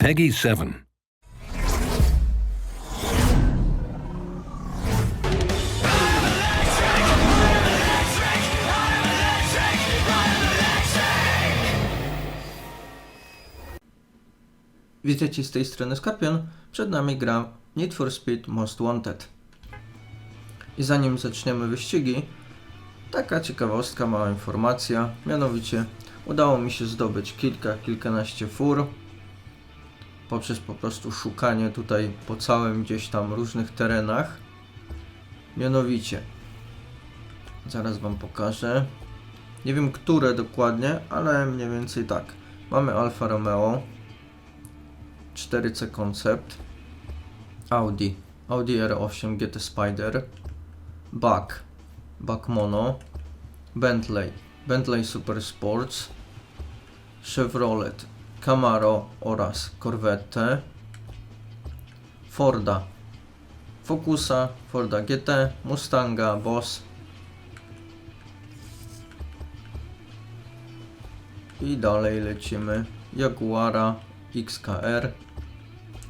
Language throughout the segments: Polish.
Peggy 7. Witajcie z tej strony Skorpion. Przed nami gra Need for Speed Most Wanted. I zanim zaczniemy wyścigi, taka ciekawostka, mała informacja. Mianowicie udało mi się zdobyć kilka, kilkanaście fur poprzez po prostu szukanie tutaj po całym gdzieś tam różnych terenach. Mianowicie, zaraz Wam pokażę. Nie wiem które dokładnie, ale mniej więcej tak. Mamy Alfa Romeo, 4C Concept, Audi, Audi R8 GT Spider, Bug, Bug Mono, Bentley, Bentley Super Sports, Chevrolet, Camaro oraz Corvette, Forda, Focusa, Forda GT, Mustanga, Boss i dalej lecimy. Jaguara, XKR,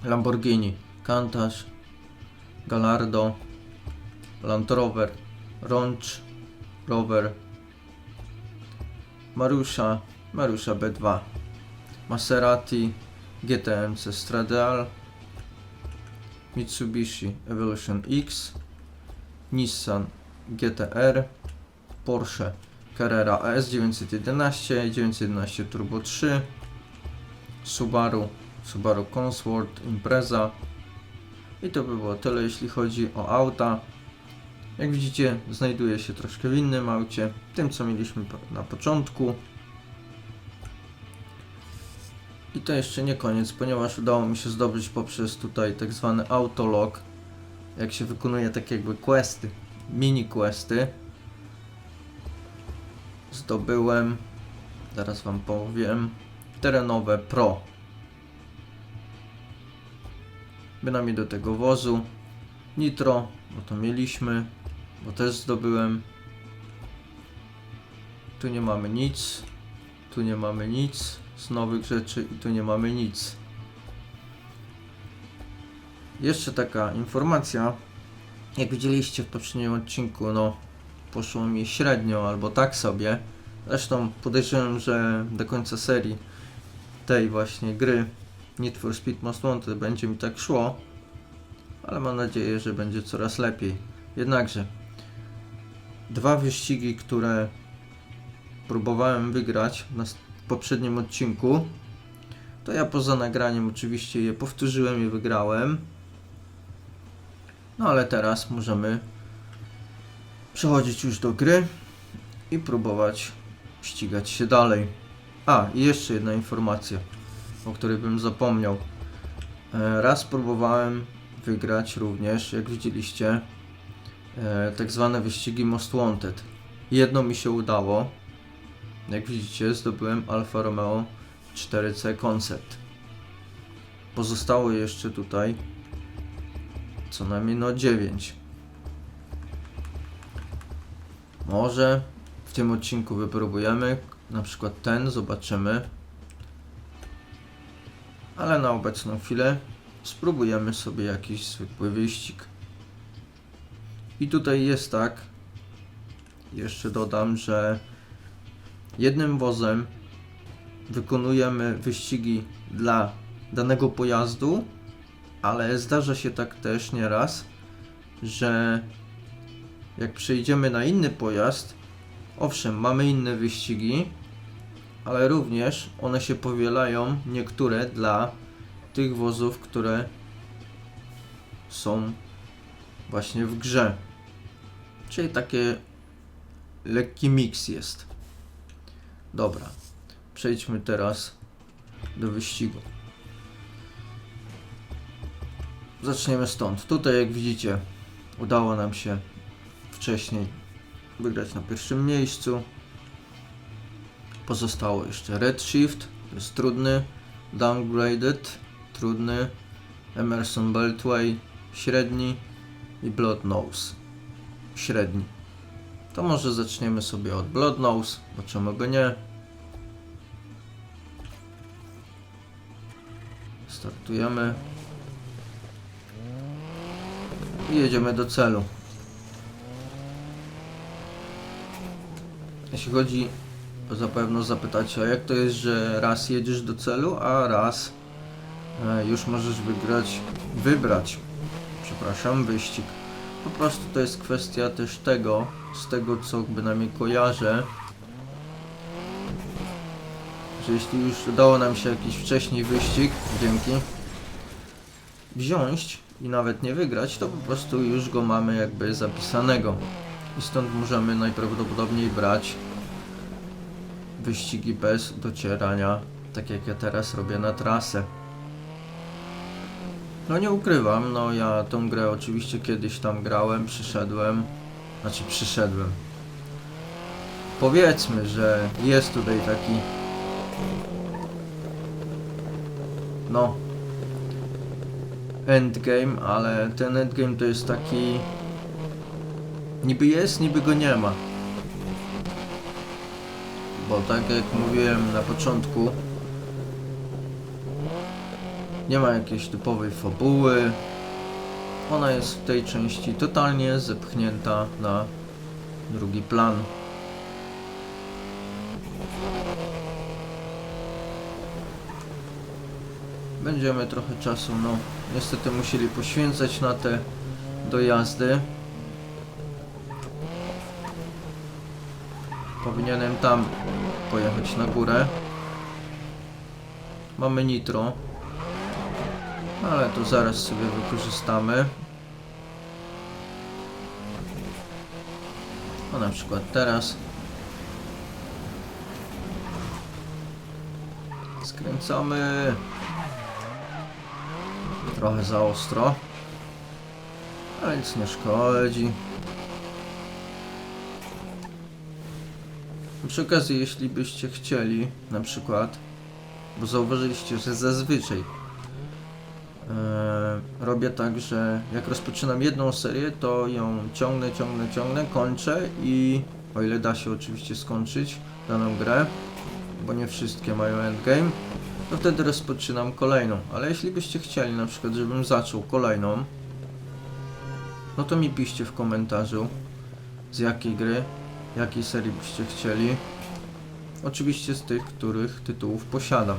Lamborghini, Countach, Gallardo, Land Rover, Range Rover, Marusza, Marusza B2, Maserati, GTMC Stradale, Mitsubishi Evolution X, Nissan GTR, Porsche Carrera AS 911, 911 Turbo 3, Subaru, Subaru Cosworth, Impreza. I to by było tyle, jeśli chodzi o auta. Jak widzicie, znajduje się troszkę w innym aucie, tym co mieliśmy na początku. I to jeszcze nie koniec, ponieważ udało mi się zdobyć poprzez tutaj tak zwany autolog, jak się wykonuje takie jakby questy, mini questy. Zdobyłem, zaraz wam powiem, terenowe Pro. Bynajmniej do tego wozu. Nitro, bo to mieliśmy, bo też zdobyłem. Tu nie mamy nic, tu nie mamy nic z nowych rzeczy i tu nie mamy nic. Jeszcze taka informacja. Jak widzieliście w poprzednim odcinku, no poszło mi średnio albo tak sobie. Zresztą podejrzewam, że do końca serii tej właśnie gry Need for Speed Most Wanted będzie mi tak szło, ale mam nadzieję, że będzie coraz lepiej. Jednakże dwa wyścigi, które próbowałem wygrać poprzednim odcinku, to ja poza nagraniem oczywiście je powtórzyłem i wygrałem. No ale teraz możemy przechodzić już do gry i próbować ścigać się dalej. A, i jeszcze jedna informacja, o której bym zapomniał. E, Raz próbowałem wygrać również, jak widzieliście, e, tak zwane wyścigi Most Wanted. Jedno mi się udało. Jak widzicie, zdobyłem Alfa Romeo 4C Concept. Pozostało jeszcze tutaj co najmniej no 9. Może w tym odcinku wypróbujemy na przykład ten, zobaczymy. Ale na obecną chwilę spróbujemy sobie jakiś zwykły wyścig. I tutaj jest tak, jeszcze dodam, że jednym wozem wykonujemy wyścigi dla danego pojazdu, ale zdarza się tak też nieraz, że jak przejdziemy na inny pojazd, owszem, mamy inne wyścigi, ale również one się powielają niektóre dla tych wozów, które są właśnie w grze. Czyli takie lekki miks jest. Dobra, przejdźmy teraz do wyścigu. Zaczniemy stąd. Tutaj, jak widzicie, udało nam się wcześniej wygrać na pierwszym miejscu. Pozostało jeszcze Redshift, to jest trudny. Downgraded, trudny. Emerson Beltway, średni. I Blood Nose, średni. To może zaczniemy sobie od Blood Nose, bo czemu by nie. Startujemy. I jedziemy do celu. Jeśli chodzi, to zapewne zapytacie, a jak to jest, że raz jedziesz do celu, a raz e, już możesz wygrać, wybrać, przepraszam, wyścig. Po prostu to jest kwestia też tego, z tego co bynajmniej kojarzę, że jeśli już udało nam się jakiś wcześniej wyścig, dzięki, wziąć i nawet nie wygrać, to po prostu już go mamy jakby zapisanego. I stąd możemy najprawdopodobniej brać wyścigi bez docierania, tak jak ja teraz robię na trasę. No nie ukrywam, no ja tą grę oczywiście kiedyś tam grałem, przyszedłem, znaczy przyszedłem. Powiedzmy, że jest tutaj taki no endgame, ale ten endgame to jest taki niby jest, niby go nie ma. Bo tak jak mówiłem na początku nie ma jakiejś typowej fabuły. Ona jest w tej części totalnie zepchnięta na drugi plan. Będziemy trochę czasu, no niestety musieli poświęcać na te dojazdy. Powinienem tam pojechać na górę. Mamy nitro. Ale to zaraz sobie wykorzystamy. O na przykład teraz. Skręcamy. Trochę za ostro. Ale nic nie szkodzi. Przy okazji, jeśli byście chcieli, na przykład, bo zauważyliście, że zazwyczaj robię tak, że jak rozpoczynam jedną serię, to ją ciągnę, ciągnę, ciągnę, kończę i o ile da się oczywiście skończyć daną grę, bo nie wszystkie mają endgame, to wtedy rozpoczynam kolejną. Ale jeśli byście chcieli na przykład, żebym zaczął kolejną, no to mi piszcie w komentarzu z jakiej gry, jakiej serii byście chcieli. Oczywiście z tych, których tytułów posiadam.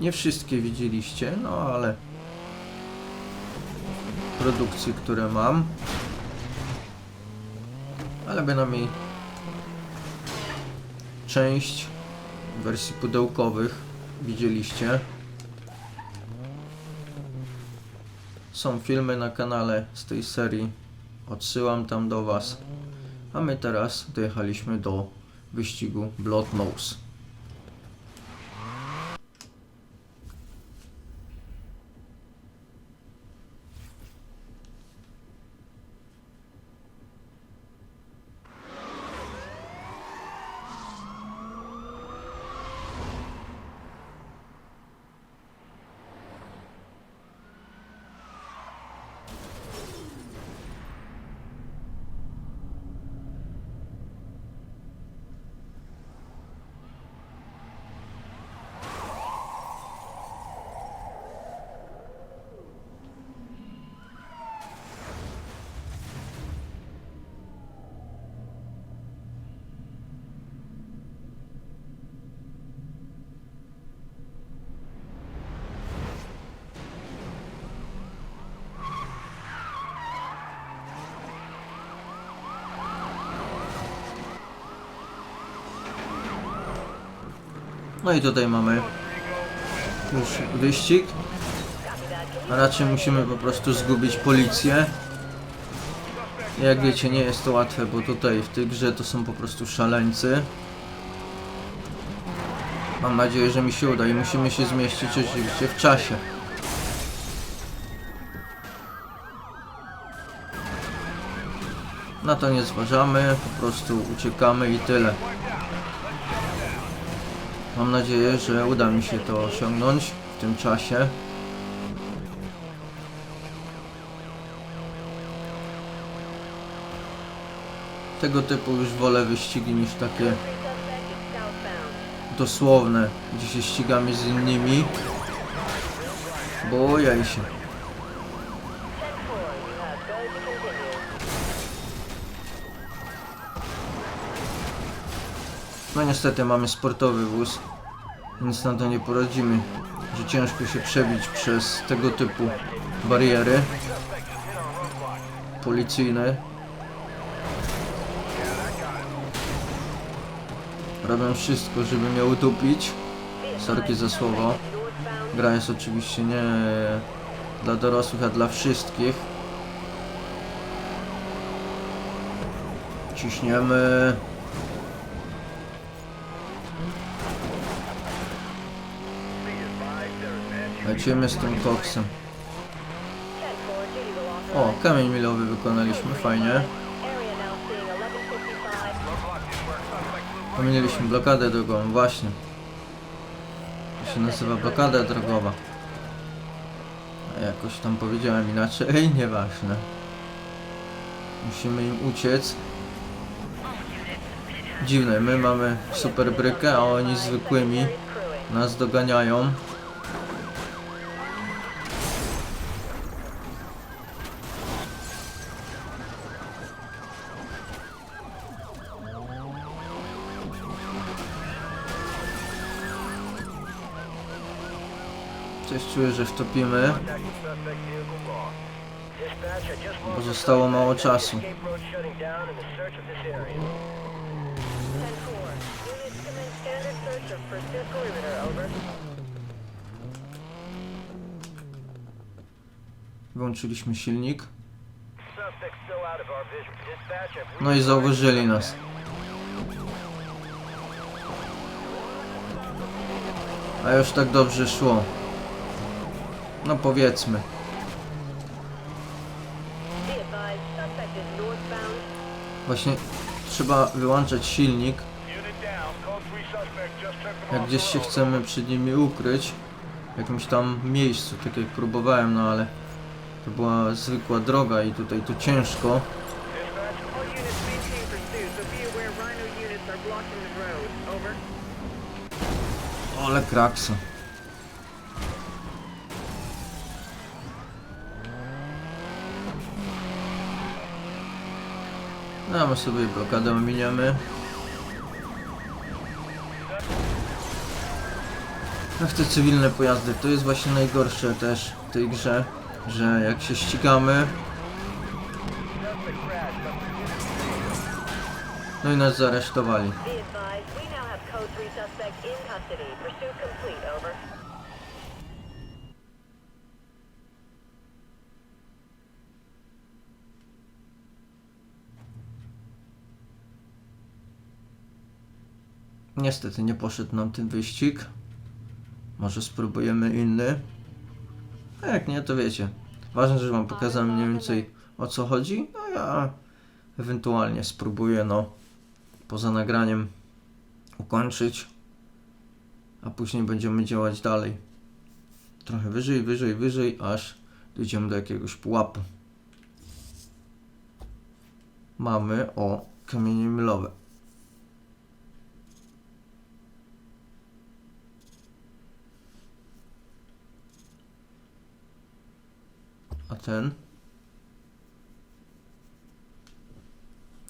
Nie wszystkie widzieliście, no ale produkcje, które mam. Ale bynajmniej część wersji pudełkowych widzieliście. Są filmy na kanale z tej serii. Odsyłam tam do Was. A my teraz dojechaliśmy do wyścigu Blood Nose. No i tutaj mamy już wyścig. A raczej musimy po prostu zgubić policję. Jak wiecie, nie jest to łatwe, bo tutaj w tej grze to są po prostu szaleńcy. Mam nadzieję, że mi się uda i musimy się zmieścić oczywiście w czasie. Na to nie zważamy, po prostu uciekamy i tyle. Mam nadzieję, że uda mi się to osiągnąć w tym czasie. Tego typu już wolę wyścigi niż takie dosłowne, gdzie się ścigamy z innymi. Bojaj się. No niestety mamy sportowy wóz, więc na to nie poradzimy, że ciężko się przebić przez tego typu bariery policyjne. Robią wszystko, żeby mnie utopić. Sorki za słowo. Gra jest oczywiście nie dla dorosłych, a dla wszystkich. Ciśniemy. Lecimy z tym koksem. O, kamień milowy wykonaliśmy, fajnie. Pominęliśmy blokadę drogową, właśnie. To się nazywa blokada drogowa. A jakoś tam powiedziałem inaczej, nieważne. Musimy im uciec. Dziwne, my mamy super brykę, a oni zwykłymi nas doganiają. Coś czuję, że wtopimy, bo zostało mało czasu. Wyłączyliśmy silnik. No i zauważyli nas. A już tak dobrze szło. No powiedzmy. Właśnie trzeba wyłączać silnik, jak gdzieś się chcemy przed nimi ukryć. W jakimś tam miejscu, tak jak próbowałem, no ale to była zwykła droga i tutaj to ciężko. All units No, my sobie blokadę ominiemy. Ach, te cywilne pojazdy, to jest właśnie najgorsze też w tej grze, że jak się ścigamy... No i nas zaresztowali. Be advised, we now have code 3 suspect in custody. Pursuit complete, over. Niestety nie poszedł nam ten wyścig. Może spróbujemy inny. A jak nie, to wiecie. Ważne, że wam pokazałem mniej więcej o co chodzi. No ja ewentualnie spróbuję, no, poza nagraniem ukończyć. A później będziemy działać dalej. Trochę wyżej, wyżej, wyżej, aż dojdziemy do jakiegoś pułapu. Mamy o kamienie milowe. Ten?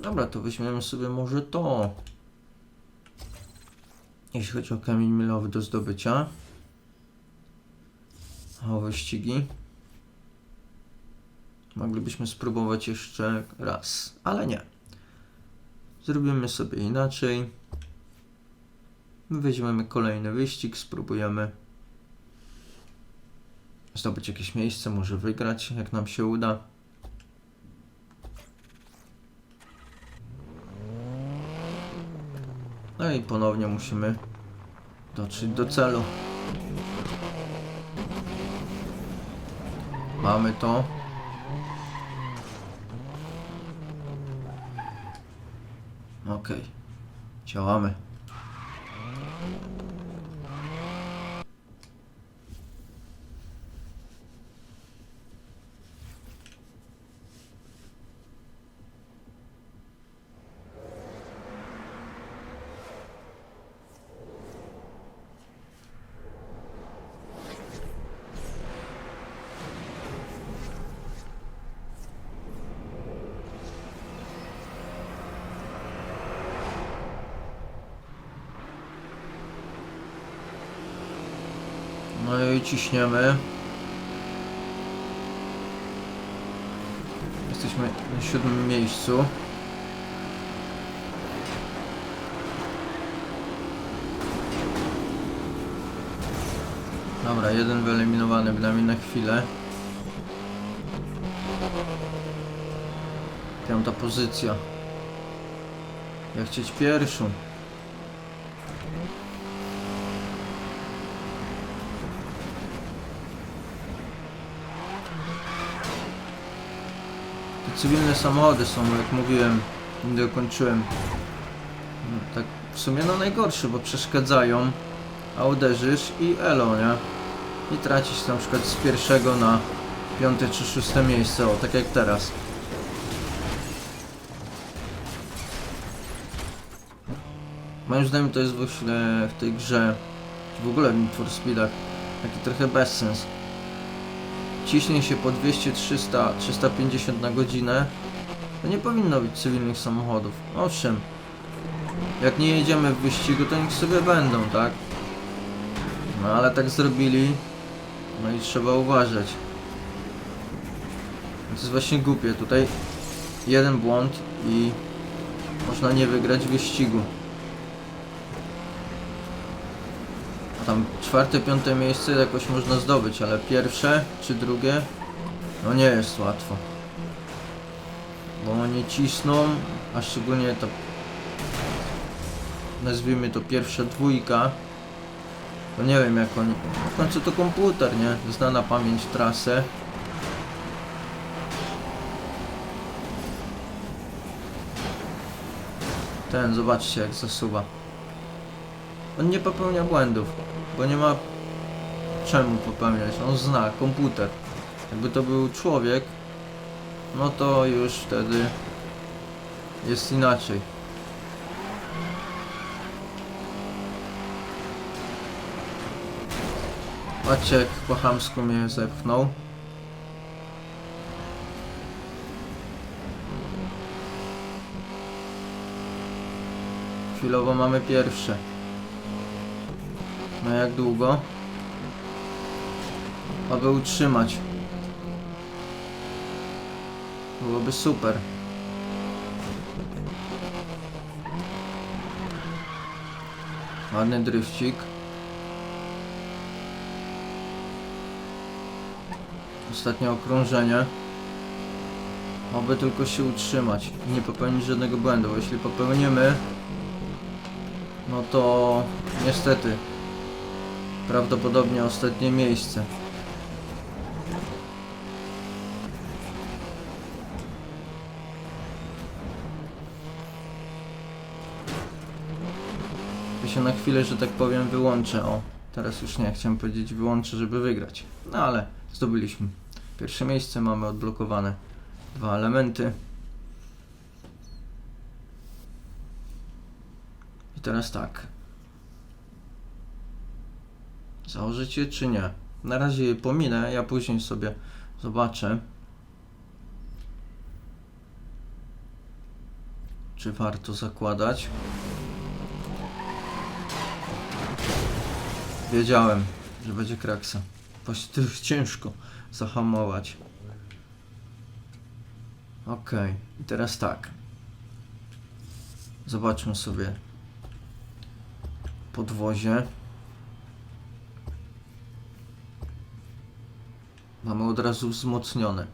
Dobra, to weźmiemy sobie może to. Jeśli chodzi o kamień milowy do zdobycia. O wyścigi. Moglibyśmy spróbować jeszcze raz, ale nie. Zrobimy sobie inaczej. Weźmiemy kolejny wyścig, spróbujemy zdobyć jakieś miejsce, może wygrać, jak nam się uda. No i ponownie musimy dotrzeć do celu. Mamy to. Okej. Działamy. I ciśniemy. Jesteśmy na siódmym miejscu. Dobra, jeden wyeliminowany bynajmniej na chwilę. Piąta pozycja. Ja chcieć pierwszą. Te cywilne samochody są, jak mówiłem, nie dokończyłem. No, tak w sumie no najgorsze, bo przeszkadzają, a uderzysz i elo, nie? I tracisz na przykład z pierwszego na piąte czy szóste miejsce, o tak jak teraz. Moim zdaniem to jest właśnie w tej grze, w ogóle w Need for Speedach, taki trochę bezsens. Ciśnie się po 200, 300, 350 na godzinę, to nie powinno być cywilnych samochodów. Owszem, jak nie jedziemy w wyścigu, to niech sobie będą, tak? No ale tak zrobili, no i trzeba uważać. To jest właśnie głupie, tutaj jeden błąd i można nie wygrać wyścigu. Tam czwarte, piąte miejsce jakoś można zdobyć, ale pierwsze czy drugie, no nie jest łatwo. Bo oni cisną, a szczególnie to nazwijmy to pierwsza dwójka. To nie wiem jak oni. W końcu to komputer, nie? Zna na pamięć trasę. Ten, zobaczcie jak zasuwa. On nie popełnia błędów, bo nie ma czemu popełniać. On zna komputer. Jakby to był człowiek, no to już wtedy jest inaczej. Patrzcie jak po chamsku mnie zepchnął. Chwilowo mamy pierwsze. No jak długo? Aby utrzymać. Byłoby super. Ładny drifcik. Ostatnie okrążenie. Oby tylko się utrzymać i nie popełnić żadnego błędu, jeśli popełnimy, no to niestety prawdopodobnie ostatnie miejsce. Ja się na chwilę, że tak powiem, wyłączę. O, teraz już nie chciałem powiedzieć wyłączę, żeby wygrać. No ale zdobyliśmy. Pierwsze miejsce mamy odblokowane. Dwa elementy. I teraz tak. Założyć je czy nie? Na razie je pominę, ja później sobie zobaczę. Czy warto zakładać? Wiedziałem, że będzie kraksa. Właśnie to jest ciężko zahamować. I teraz tak. Zobaczmy sobie podwozie. Mamy od razu wzmocnione.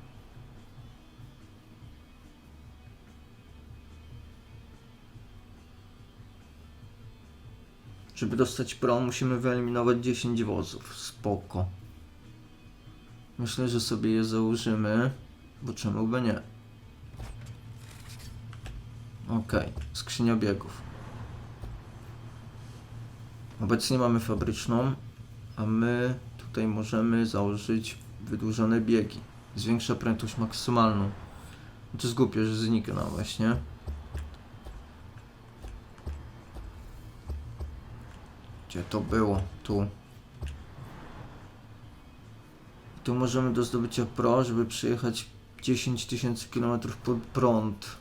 Żeby dostać pro, musimy wyeliminować 10 wozów. Spoko. Myślę, że sobie je założymy, bo czemu by nie? Okej, skrzynia biegów. Obecnie mamy fabryczną, a my tutaj możemy założyć wydłużone biegi. Zwiększa prędkość maksymalną. To jest głupie, że zniknęła właśnie. Gdzie to było? Tu. Tu możemy do zdobycia pro, żeby przejechać 10 tysięcy km pod prąd.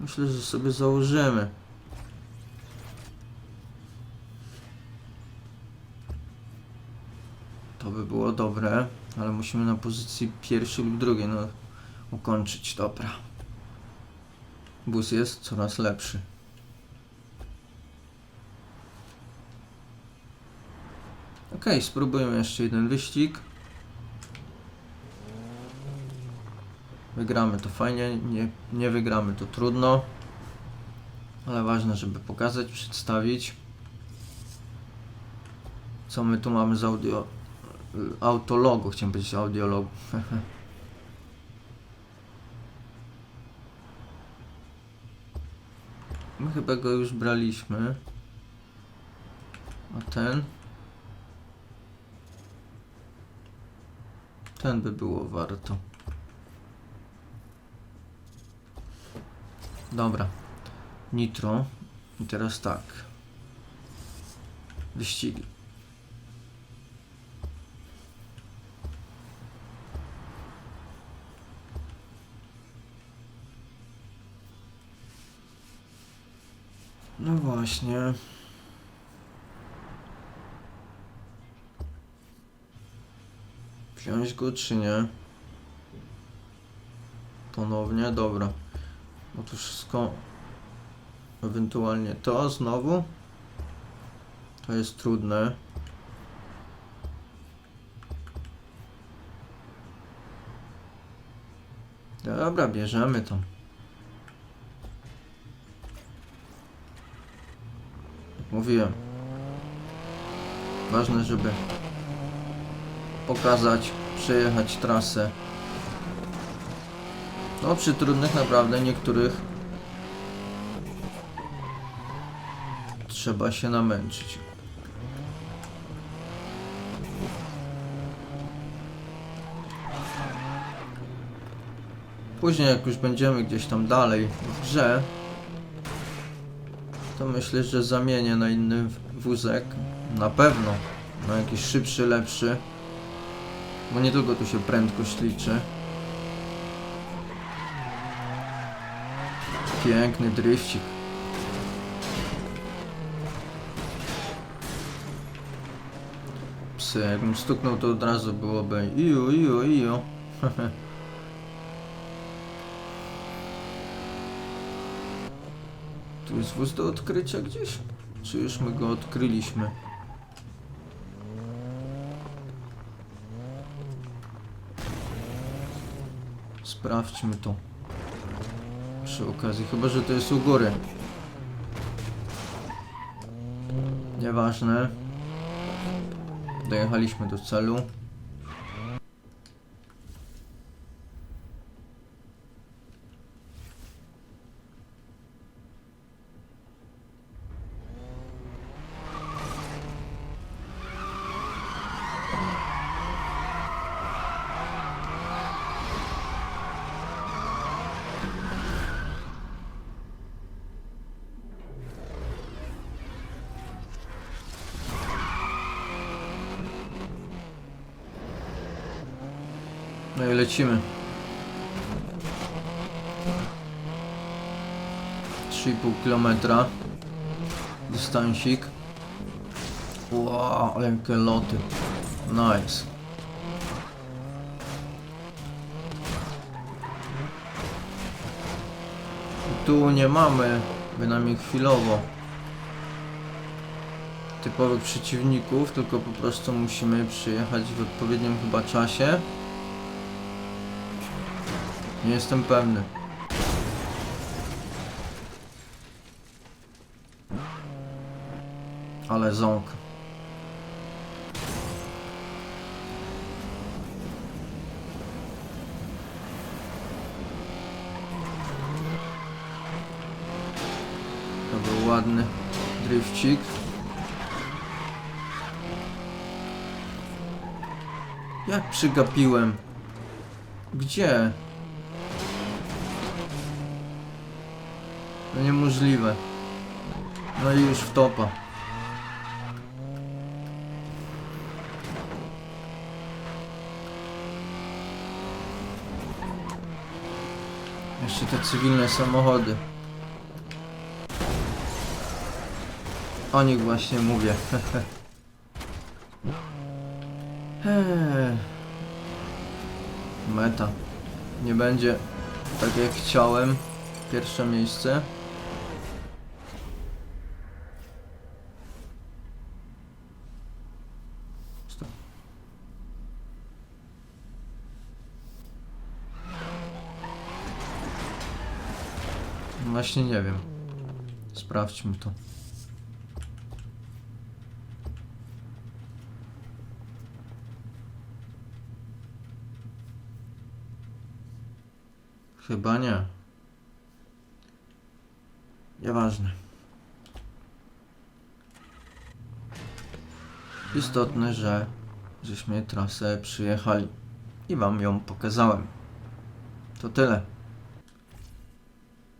Myślę, że sobie założymy. By było dobre, ale musimy na pozycji pierwszej lub drugiej, no, ukończyć. Dobra. Bus jest coraz lepszy. Okej, spróbujmy jeszcze jeden wyścig. Wygramy to fajnie, nie, nie wygramy to trudno. Ale ważne, żeby pokazać, przedstawić. Co my tu mamy z audio... Autologu, chciałem powiedzieć audiologu. My chyba go już braliśmy. A ten? Ten by było warto. Dobra. Nitro. I teraz tak. Wyścigi. No właśnie. Wziąć go czy nie? Ponownie, dobra. Otóż sko... Ewentualnie to znowu. To jest trudne. Dobra, bierzemy to. Mówiłem. Ważne, żeby pokazać, przejechać trasę. No przy trudnych naprawdę niektórych trzeba się namęczyć. Później jak już będziemy gdzieś tam dalej w grze, to myślę, że zamienię na inny wózek. Na pewno. Na jakiś szybszy, lepszy. Bo nie tylko tu się prędkość liczy. Piękny drifcik. Psy, jakbym stuknął to od razu byłoby iu, iu, iu. Jest wóz do odkrycia gdzieś? Czy już my go odkryliśmy? Sprawdźmy to. Przy okazji, chyba że to jest u góry. Nieważne. Dojechaliśmy do celu. No i lecimy. 3,5 kilometra. Dystansik. Wow, ale jakie loty. Nice. Tu nie mamy, bynajmniej chwilowo, typowych przeciwników, tylko po prostu musimy przyjechać w odpowiednim chyba czasie. Nie jestem pewny. Ale ząk. To był ładny drifcik. Jak przygapiłem? Gdzie? No niemożliwe. No i już w topa. Jeszcze te cywilne samochody. O nich właśnie mówię. Eee. Meta. Nie będzie tak jak chciałem. Pierwsze miejsce. Właśnie nie wiem. Sprawdźmy to. Chyba nie. Nieważne. Istotne, że żeśmy trasę przyjechali i wam ją pokazałem. To tyle.